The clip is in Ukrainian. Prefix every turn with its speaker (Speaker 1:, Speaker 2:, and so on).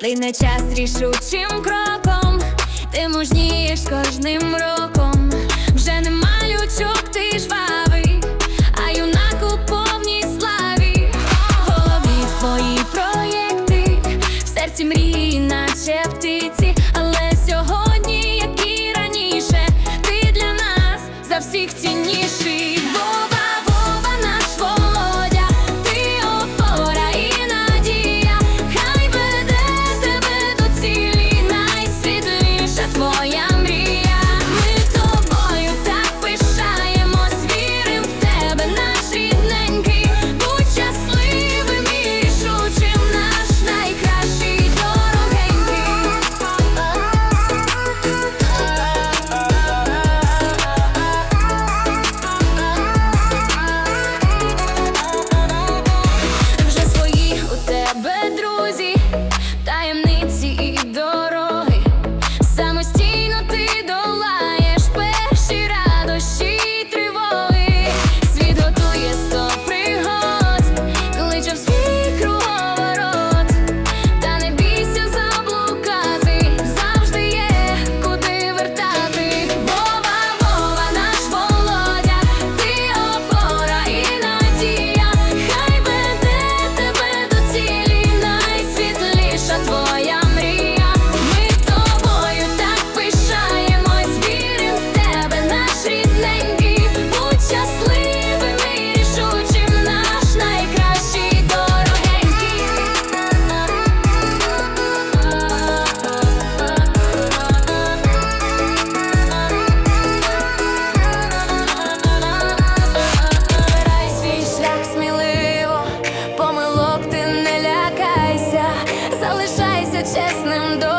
Speaker 1: Плине час рішучим кроком, ти мужнієш кожним роком, вже нема лючок, ти жвавий, а юнак у повній славі, В голові твої проєкти, в серці мрії, наче птиці, але сьогодні, як і раніше, ти для нас за всіх ці. ним до.